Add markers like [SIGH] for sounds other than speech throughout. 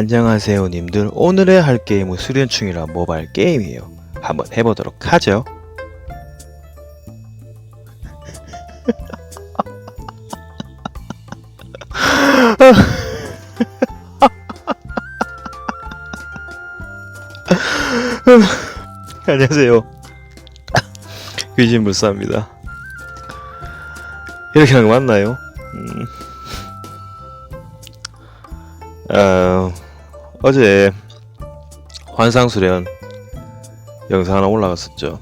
안녕하세요 님들. 오늘의 할 게임은 수련충이라 모바일 게임이에요. 한번 해보도록 하죠. 안녕하세요. 귀신불사입니다. 이렇게 하는 거 맞나요? 음. 어, 어제 환상수련 영상 하나 올라갔었죠.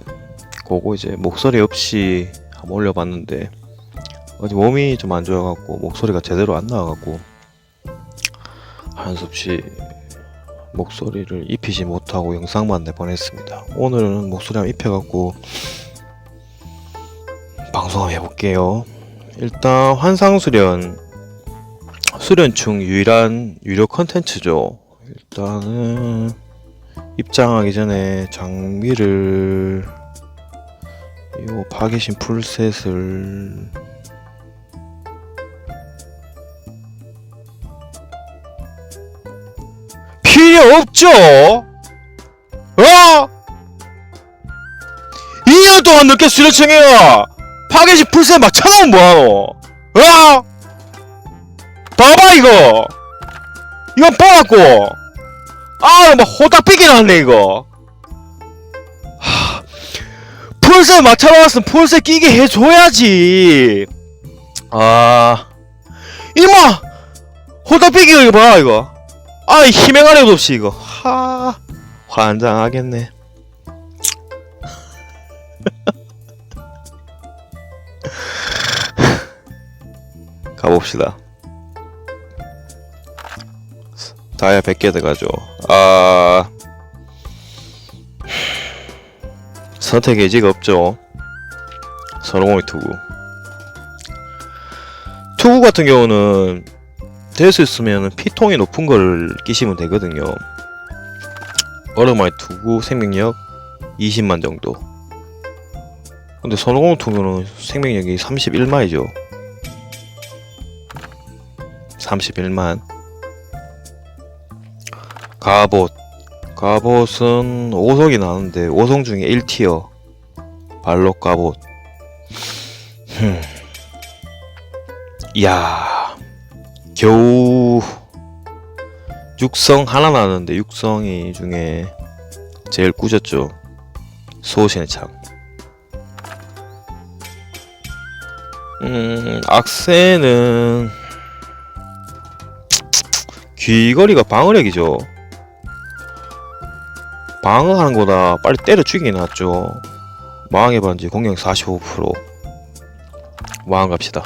그거 이제 목소리 없이 한번 올려봤는데 어제 몸이 좀 안 좋아갖고 목소리가 제대로 안 나와갖고 한수 없이 목소리를 입히지 못하고 영상만 내보냈습니다. 오늘은 목소리 한번 입혀갖고 방송 한번 해볼게요. 일단 환상수련 수련충 유일한 유료 컨텐츠죠. 일단은 입장하기 전에 장비를 요 파괴신 풀셋을 필요 없죠. 어? 2년 동안 늦게 수련충이야. 파괴신 풀셋 막 쳐놓으면 뭐하노? 어? 봐봐 이거 이건 뽀갖고 아막 호딱 삐게 났네 이거. 하, 풀셋 맞춰놨으면 풀셋 끼게 해줘야지. 아 이마 호딱 삐기 이거 봐 이거. 아 희맹아래도 없이 이거. 하 환장하겠네. [LAUGHS] 가봅시다. 다이아 100개 들어가죠. 아... 선택 의지가 없죠. 선호공이 투구. 투구 같은 경우는 될 수 있으면 피통이 높은 걸 끼시면 되거든요. 얼음아이 투구 생명력 20만 정도. 근데 선호공 투구는 생명력이 31만이죠. 31만. 갑옷. 갑옷은 5성이 나오는데 5성 중에 1티어. 발록 갑옷. 흠. 이야 겨우 6성 하나 나왔는데 6성이 중에 제일 꾸졌죠. 소신의 창. 음, 악세는 귀거리가 방어력이죠 방어하는 거보다 빨리 때려 죽이는 게 낫죠. 마왕의 반지 공격 45% 마왕 갑시다.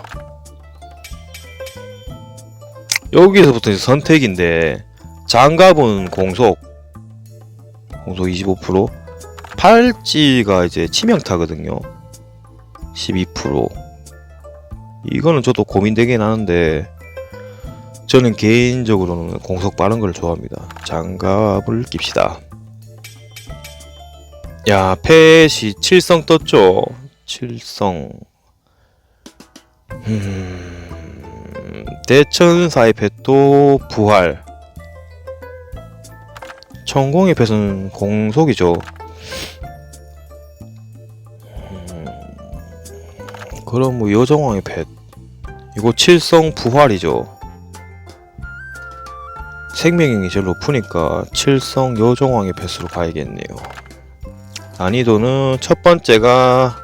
여기서부터 이제 선택인데 장갑은 공속 공속 25% 팔찌가 이제 치명타거든요. 12% 이거는 저도 고민되긴 하는데 저는 개인적으로는 공속 빠른 걸 좋아합니다. 장갑을 낍시다. 야, 펫이 7성 떴죠. 7성. 음, 대천사의 펫도 부활. 천공의 펫은 공속이죠. 음, 그럼 뭐 여정왕의 펫. 이거 7성 부활이죠. 생명력이 제일 높으니까 7성 여정왕의 펫으로 가야겠네요. 난이도는 첫 번째가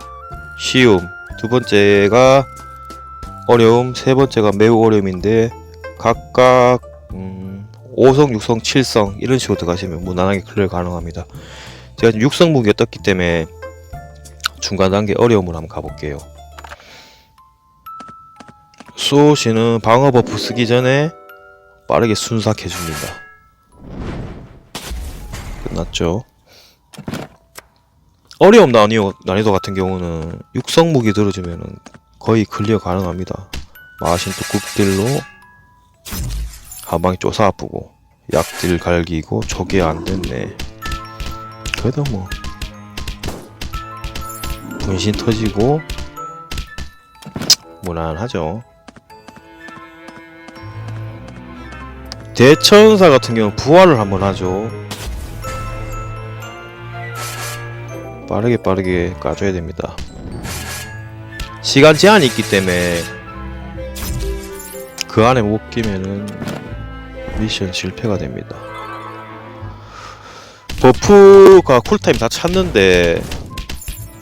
쉬움, 두 번째가 어려움, 세 번째가 매우 어려움인데 각각 음, 5성, 6성, 7성 이런 식으로 들어가시면 무난하게 클리어 가능합니다. 제가 지금 6성 무기가 떴기 때문에 중간 단계 어려움을 한번 가볼게요. 수호씨는 방어 버프 쓰기 전에 빠르게 순삭해줍니다. 끝났죠? 어려움 난이도, 난이도 같은 경우는 육성 무기 들어주면은 거의 클리어 가능합니다. 마신 또 국딜로 한 방에 쪼사 아프고 약딜 갈기고 저게 안 됐네. 그래도 뭐 분신 터지고 무난하죠. 대천사 같은 경우는 부활을 한번 하죠. 빠르게 빠르게 까줘야 됩니다. 시간 제한이 있기 때문에 그 안에 못 끼면은 미션 실패가 됩니다. 버프가 쿨타임 다 찼는데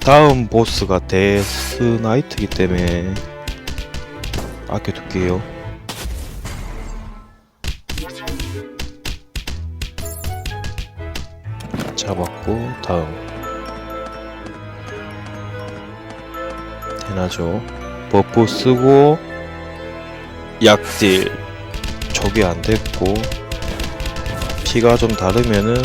다음 보스가 데스 나이트이기 때문에 아껴둘게요. 잡았고 다음 대나죠. 버프 쓰고 약딜 저게 안 됐고 피가 좀 다르면은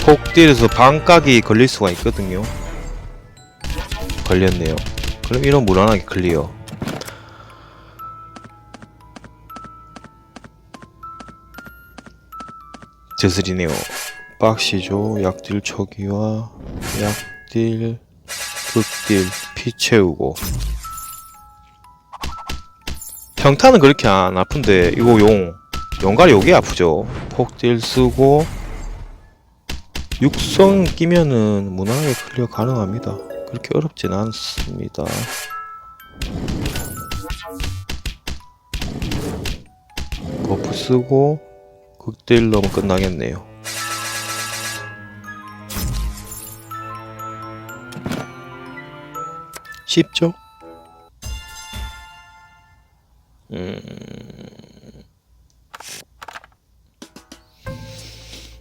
폭딜에서 반각이 걸릴 수가 있거든요. 걸렸네요. 그럼 이런 무난하게 클리어. 제슬이네요. 빡시죠 약딜 초기와 약 딜 극딜 피 채우고. 평타는 그렇게 안 아픈데 이거 용 용가리 요게 아프죠? 폭딜 쓰고 육성 끼면은 무난하게 클리어 가능합니다. 그렇게 어렵진 않습니다. 버프 쓰고 극딜 넣으면 끝나겠네요 쉽죠? 음...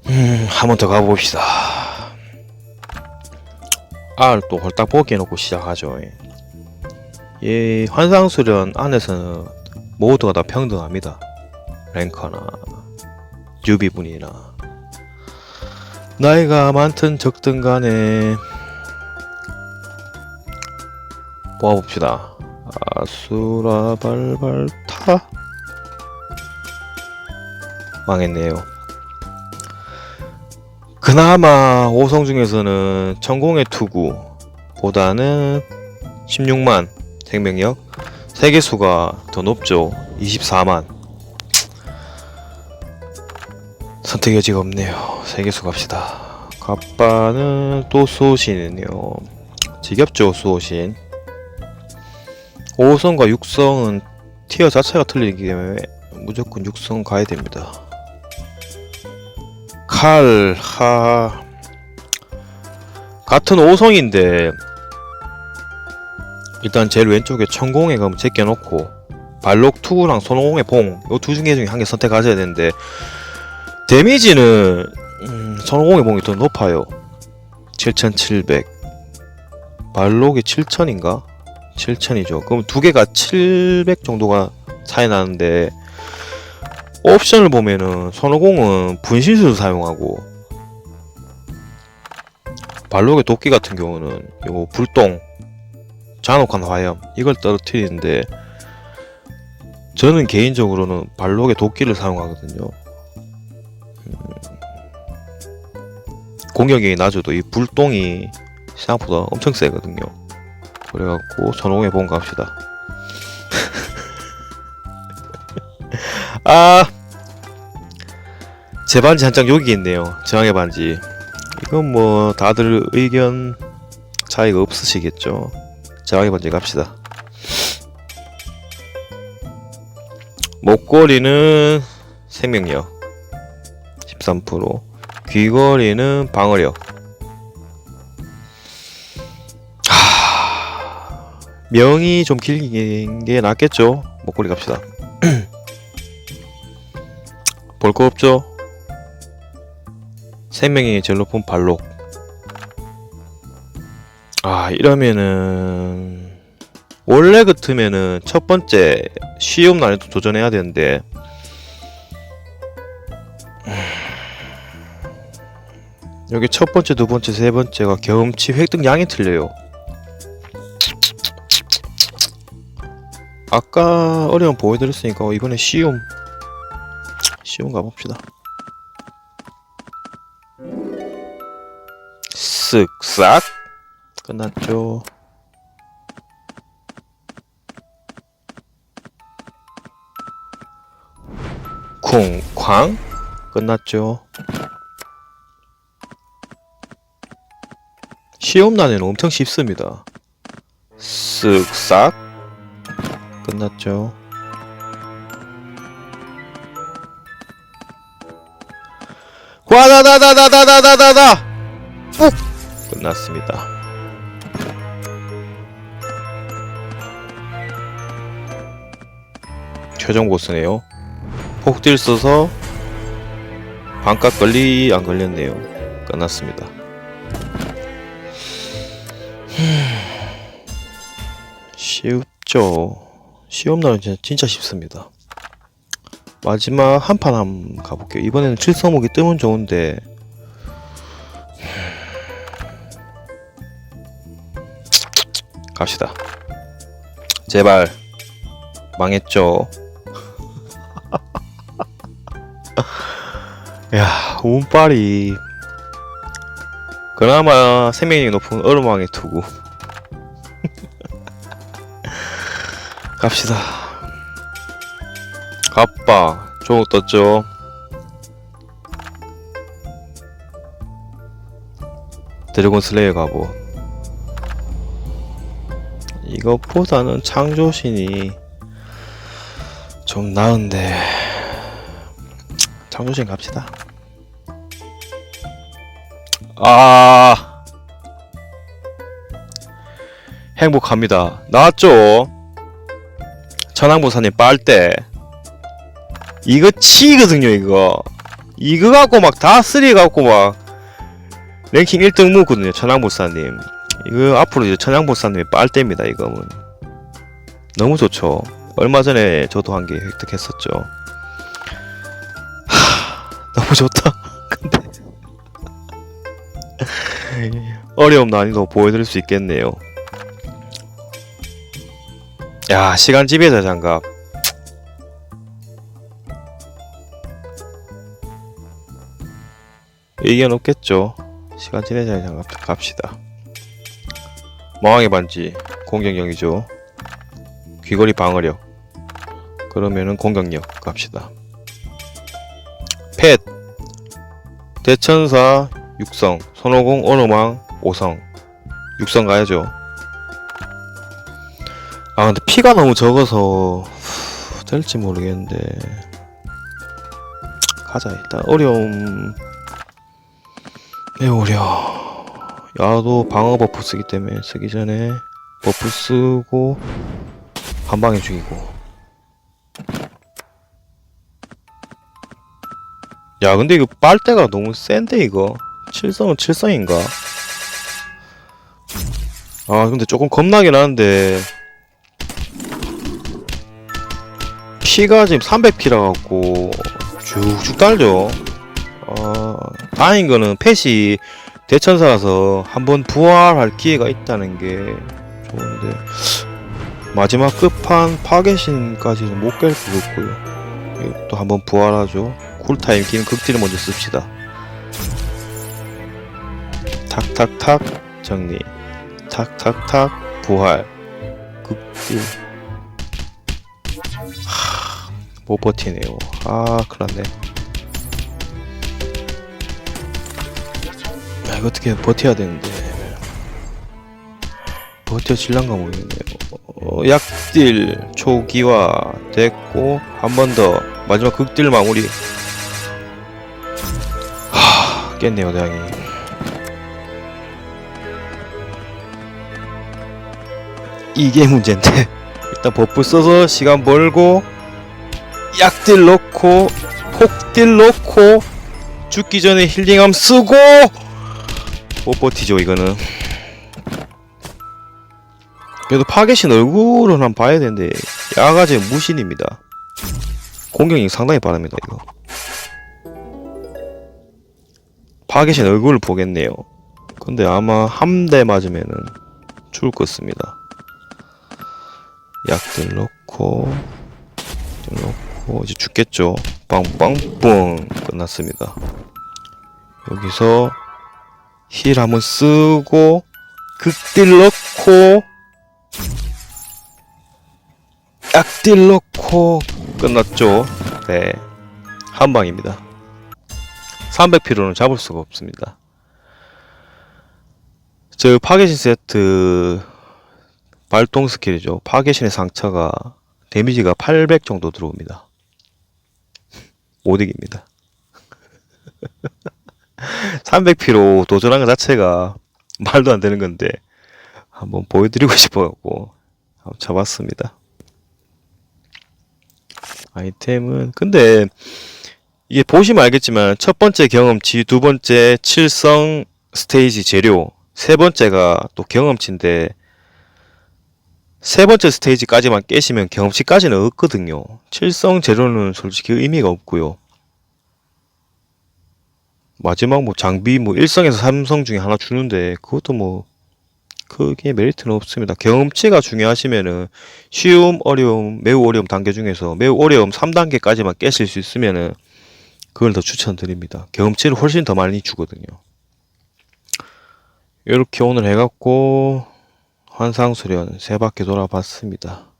음, 한 번 더 가봅시다. R 또 홀딱 해놓고 시작하죠. 예. 이 환상수련 안에서는 모두가 다 평등합니다. 랭커나 유비분이나 나이가 많든 적든 간에 뽑아봅시다. 아수라 발발타. 망했네요. 그나마 5성 중에서는 천공의 투구보다는 16만 생명력 세계수가 더 높죠. 24만. 선택 여지가 없네요. 세계수 갑시다. 갑바는 또 수호신이네요. 지겹죠 수호신 5성과 6성은 티어 자체가 틀리기 때문에 무조건 6성 가야 됩니다 칼, 하. 같은 5성인데, 일단 제일 왼쪽에 천공에 그럼 제껴놓고, 발록 투구랑 손오공의 봉, 요 두 중에 중에 한 개 선택하셔야 되는데, 데미지는, 음, 손오공의 봉이 더 높아요. 7700. 발록이 7000인가? 7000이죠. 그럼 두 개가 700 정도가 차이 나는데, 옵션을 보면은 손오공은 분신술을 사용하고 발록의 도끼 같은 경우는 요 불똥 잔혹한 화염 이걸 떨어뜨리는데 저는 개인적으로는 발록의 도끼를 사용하거든요 음, 공격이 낮아도 이 불똥이 생각보다 엄청 세거든요 그래갖고 손오공에 본 갑시다 [LAUGHS] 아, 제 반지 한 장 여기 있네요. 저항의 반지. 이건 뭐 다들 의견 차이가 없으시겠죠. 저항의 반지 갑시다. 목걸이는 생명력 13% 귀걸이는 방어력 명이 좀 길긴 게 낫겠죠 목걸이 갑시다 [CLEARS THROAT] 볼 거 없죠? 생명이 높은 발록. 아, 이러면은, 원래 같으면은 첫 번째 쉬움 난이도 도전해야 되는데, [SIGHS] 여기 첫 번째, 두 번째, 세 번째가 경험치 획득 양이 틀려요. 아까 어려움 보여드렸으니까 이번에 쉬움 쉬운 가 봅시다. 쓱싹 끝났죠. 쿵쾅 끝났죠. 시험 난이는 엄청 쉽습니다. 쓱싹 끝났죠. 와다다다다다다다다 ปุ๊ 끝났습니다. 최종 보스네요. 폭딜 써서 반값 걸리 안 걸렸네요. 끝났습니다. 쉽죠. 시험 날은 진짜, 진짜 쉽습니다. 마지막 한 판 한번 가볼게요. 이번에는 칠성목이 뜨면 좋은데 갑시다. 제발 망했죠. [LAUGHS] 야 운빨이 그나마 생명력이 높은 얼음왕의 투구 갑시다. 좋은 거 떴죠. 드래곤 슬레이어 가보. 이것보다는 창조신이 좀 나은데 창조신 갑시다. 아 행복합니다. 나왔죠? 천황보사님 빨대 이거 치거든요 이거. 이거 갖고 막 다 쓰리 갖고 막 랭킹 1등 묵거든요 천황보사님. 이거 앞으로 이제 천황보사님의 빨대입니다 이거는. 너무 좋죠. 얼마 전에 저도 한 개 획득했었죠. 하, 너무 좋다. [LAUGHS] 근데 [LAUGHS] 어려움 난이도 보여드릴 수 있겠네요 야 시간 지배자 장갑. 의견 없겠죠. 시간 지배자 장갑 갑시다. 마왕의 반지 공격력이죠. 귀걸이 방어력. 그러면은 공격력 갑시다. 펫. 대천사 육성 손오공 얼음왕 오성. 육성 가야죠 아 근데 피가 너무 적어서 후, 될지 모르겠는데. 가자 일단. 어려움. 매우 어려 야도 방어 버프 쓰기 때문에 쓰기 전에 버프 쓰고 한 방에 죽이고. 야 근데 이거 빨대가 너무 센데 이거? 칠성은 칠성인가? 아 근데 조금 겁나긴 하는데 피가 지금 300피라 갖고 쭉쭉 달죠. 어, 다행인 거는 펫이 대천사라서 한번 부활할 기회가 있다는 게 좋은데 마지막 끝판 파괴신까지는 못깰것 같고요. 또 한번 부활하죠. 쿨타임 긴 극딜을 먼저 씁시다. 탁탁탁 정리. 탁탁탁 부활. 극딜. 못 버티네요. 아, 큰일 났네. 야, 이거 어떻게 버텨야 되는데. 버텨질란가 모르겠네요. 어, 약딜 초기화 됐고, 한 번 더. 마지막 극딜 마무리. 하, 깼네요, 다행히. 이게 문제인데. [LAUGHS] 일단 버프 써서 시간 벌고, 약딜 넣고 폭딜 넣고 죽기 전에 힐링함 쓰고 못 버티죠 이거는. 그래도 파괴신 얼굴은 한번 봐야 되는데 야가제 무신입니다. 공격이 상당히 빠릅니다 이거. 파괴신 얼굴을 보겠네요. 근데 아마 한 대 맞으면은 죽을 것 같습니다. 약들 넣고 약들 넣고 오, 이제 죽겠죠. 빵빵뿡 끝났습니다. 여기서 힐 한번 쓰고 극딜 넣고 약딜 넣고 끝났죠. 네. 한 방입니다. 300피로는 잡을 수가 없습니다. 저 파괴신 세트 발동 스킬이죠. 파괴신의 상처가 데미지가 800 정도 들어옵니다. 못 이깁니다. 300피로 도전한 것 자체가 말도 안 되는 건데 한번 보여드리고 [LAUGHS] 싶어갖고 한번 잡았습니다. 아이템은 근데 이게 보시면 알겠지만 첫 번째 경험치, 두 번째 칠성 스테이지 재료, 세 번째가 또 경험치인데 세 번째 스테이지까지만 깨시면 경험치까지는 없거든요. 칠성 재료는 솔직히 의미가 없고요. 마지막 뭐 장비 뭐 1성에서 3성 중에 하나 주는데 그것도 뭐 크게 메리트는 없습니다. 경험치가 중요하시면은 쉬움, 어려움, 매우 어려움 단계 중에서 매우 어려움 3단계까지만 깨실 수 있으면은 그걸 더 추천드립니다. 경험치를 훨씬 더 많이 주거든요. 이렇게 오늘 해갖고 환상수련 세 바퀴 돌아봤습니다.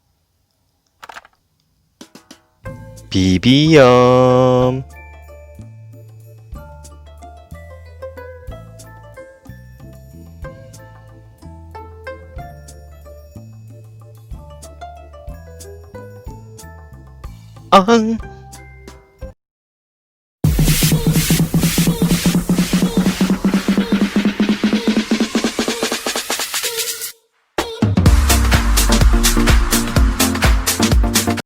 비비염 앙